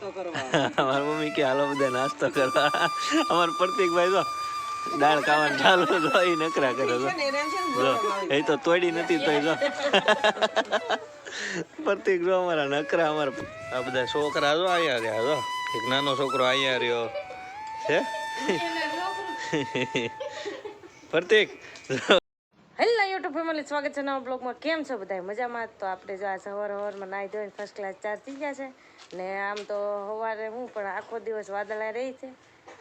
નાસ્તો મમ્મી કે હાલો બધા નાસ્તો કરવા. અમાર પ્રતિકભાઈ જો દાળ ખાવાનું ચાલુ તો એ નકરા કરે જો એ તો તોડી નથી તો જો. પ્રતિક જો અમારા નકરા અમારા આ બધા છોકરા જો અહીંયા રહ્યા જો. એક નાનો છોકરો અહીંયા રહ્યો. છે પ્રતિક ફેમિલી સ્વાગત છે નવા બ્લોગમાં. કેમ છો બધા મજામાં? તો આપણે જો આ સવાર સવારમાં નાહી ધોઈને ફર્સ્ટ ક્લાસ ચાર થઈ ગયા છે. ને આમ તો સવારે હું પણ આખો દિવસ વાદળા રહી છે.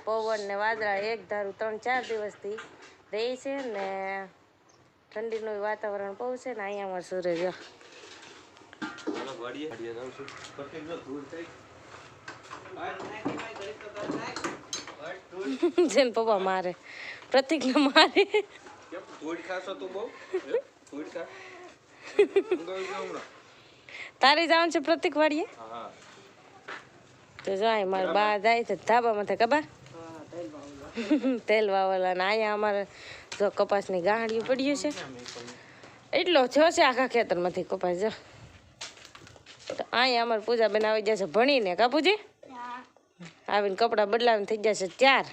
પવન ને વાદળા એક ધારું ત્રણ ચાર દિવસથી રહી છે ને ઠંડીનું વાતાવરણ બહુ છે ને અહીંયા અમારે સૂર્ય જો. જેને પપ્પા મારે. પ્રતિકને મારે. તારે જવાનું છે પ્રતિક વાડીએ? તો જાય મારા બા જાય છે ધાબામાં કબા તેલ વાવેલા ને અહીંયા અમારે જો કપાસની ગાંઠિયું પડ્યું છે. એટલો થયો છે આખા ખેતરમાંથી કપાસ જો. તો અહીંયા અમારે પૂજા બેન આવી જશે ભણીને કાપુજી આવીને કપડાં બદલાવીને થઈ જશે ચાર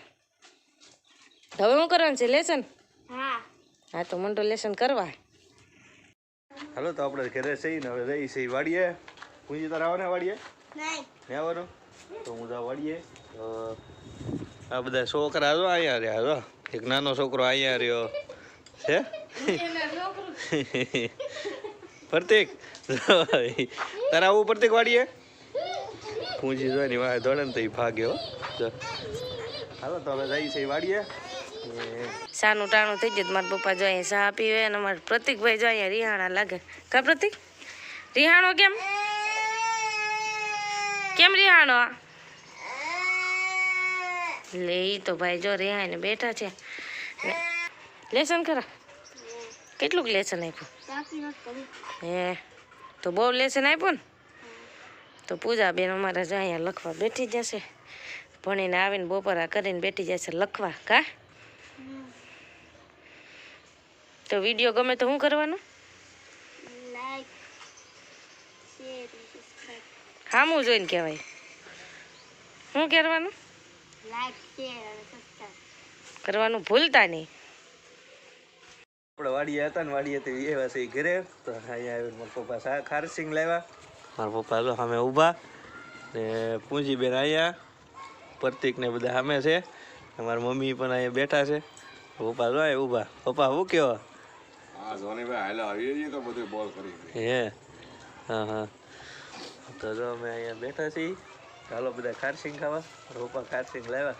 હવે શું કરવાનું છે લેસન? હા તો મંડો લેસન કરવા. હાલો તો આપણે ઘરે જઈ ને હવે રહી છે વાડીએ. પૂંજી તારે આવવાને વાડીએ? નહીં. આવવાનું? તો હું જા વાડીએ. તો આ બધા છોકરા જો અહીંયા રહ્યા જો. એક નાનો છોકરો અહીંયા રહ્યો. છે? પ્રતિક તારા આવું પ્રતિક વાડીએ? પૂંજી જોવાની વાય દોડે ને તો એ ભાગ્યો હાલો તો હવે જઈ છે વાડીએ. ને સાનું ટાણું થઈ ગયું મારા પપ્પા જો અહીંયા ચા પીવે અને મારા પ્રતિકભાઈ જો અહીંયા રિહાણા લાગે. કા પ્રતિક? રિહાણો કેમ? કેમ રિહાણો? લે, ઈ તો ભાઈ જો રિહાઈને બેઠા છે. લેસન ખરા? કેટલુંક લેસન આપ્યું? હે, તો બહુ લેસન આપ્યું ને? તો પૂજા બેન અમારા જો અહીંયા લખવા બેઠી જશે. ભણીને આવીને બપોરા કરીને બેઠી જશે લખવા, કા? તો વીડિયો ગમે તો શું કરવાનું? હામું જોઈને કહેવાય. શું કરવાનું? કરવાનું ભૂલતા નહીં. આપણે વાડીએ હતા ને વાડીએ તો એવા છે ઘરે. તો અહીંયા આવીને મારા પપ્પા સા ખારસિંગ લાવ્યા. મારા પપ્પા જો સામે ઊભા. ને પૂંજીબેન અહીંયા પ્રતિક ને બધા સામે છે. મારા મમ્મી પણ અહીંયા બેઠા છે. પપ્પા જો ઊભા. પપ્પા શું કેવો હા સોનીભાઈ હાલે આવીએ છીએ તો બધું બોલ કરી હે? હા હા. તો જો અમે અહીંયા બેઠા છીએ. ચાલો બધા ખારસિંગ ખાવા. મારા ખારસિંગ લાવ્યા.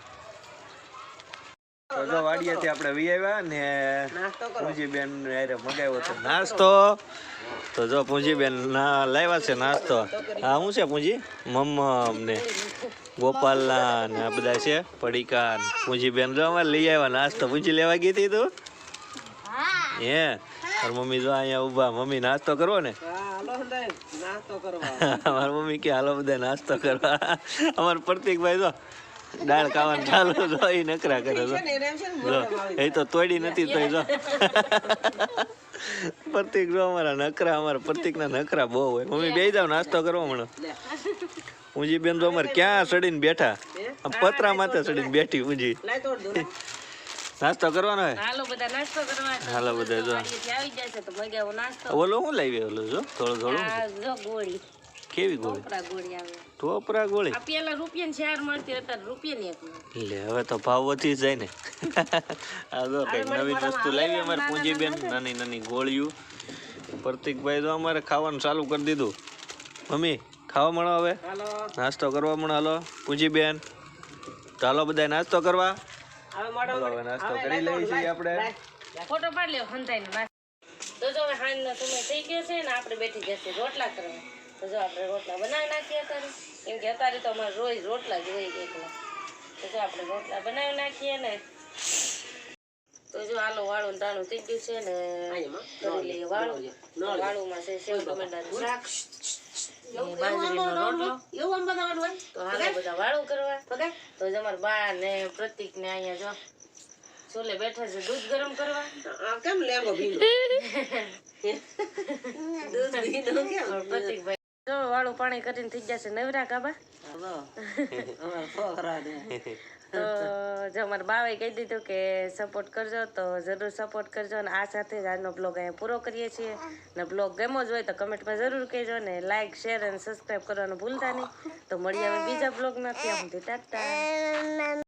તો જો વાડીએથી આપણે વી આવ્યા ને પૂંજીબેન હારે મગાવ્યો તો નાસ્તો. તો જો પૂંજીબેન ના લાવ્યા છે નાસ્તો. હા શું છે પૂંજી? મમ્મ ને ગોપાલના ને આ બધા છે પડીકા ને પૂંજીબેન જો અમારે લઈ આવ્યા નાસ્તો. પૂંજી લેવા ગઈ હતી તું? હે? તાર મમ્મી જો અહીંયા ઊભા. મમ્મી નાસ્તો કરવો ને? અમારી મમ્મી કે હાલો બધા નાસ્તો કરવા. અમાર પ્રતિકભાઈ જો દાળ ખાવાનું ચાલુ જો એ નકરા કરે જો. એ તો તોડી નથી તોય જો. પ્રતિક જો અમારા નકરા અમારા પ્રતિકના નકરા બહુ હોય. મમ્મી બે જાવ નાસ્તો કરવો મને. ઊંજી બેન તો અમારે ક્યાં સડીને બેઠા? આમ પતરા માથે સડીને બેઠી ઊંજી. નાસ્તો કરવાનો હે? હાલો બધા નાસ્તો કરવાનો હાલો બધા જો. આવી છે તો મગાવો નાસ્તો. ઓલો શું લઈ આવ્યો જો? થોડું થોડું આ જો ગોળી. કેવી ગોળી? ટોપરા ગોળી આવે. ટોપરા ગોળી? આ પેલા રૂપિયાની શેર મળતી અત્યારે રૂપિયાની એક લે હવે તો ભાવ વધી જાય ને. આ જો કઈ નવી વસ્તુ લાવી અમારે પૂંજીબેન નાની નાની ગોળીઓ. પ્રતિકભાઈ તો અમારે ખાવાનું ચાલુ કરી દીધું. મમ્મી ખાવા મળો હવે. નાસ્તો કરવા મળો હાલો. પૂંજીબેન ચાલો બધા નાસ્તો કરવા. હવે મોડો ચાલો હવે નાસ્તો કરી લઈએ છીએ આપણે. ફોટો પાડ લ્યો હંતાઈનો તો જો હવે સમય થઈ ગયો છે ને આપણે બેઠી જશે રોટલા કરવા. તો જો આપણે રોટલા બનાવી નાખીએ અત્યારે કેમ કે અત્યારે તો અમારે રોજ રોટલા જ હોય એકલા. તો જો આપણે રોટલા બનાવી નાખીએ ને. તો જો આલો વાળું ને ટાણું થઈ ગયું છે ને કરી લઈએ વાળું. માં છે સેવ ટમેટાનું શાક. બેઠા છે દૂધ ગરમ કરવા. કેમ લેવો દૂધ પ્રતિક જો વાળું પાણી કરીને થઈ જશે. નવરા કાબા. તો જો મારા બાવે કહી દીધું કે સપોર્ટ કરજો તો જરૂર સપોર્ટ કરજો અને આ સાથે જ આજનો બ્લોગ અહીંયા પૂરો કરીએ છીએ. ને બ્લોગ ગમો જ હોય તો કમેન્ટમાં જરૂર કહેજો ને લાઇક શેર અને સબસ્ક્રાઈબ કરવાનું ભૂલતા નહીં. તો મળીએ હવે બીજા બ્લોગમાં ત્યાં સુધી. ટાટા.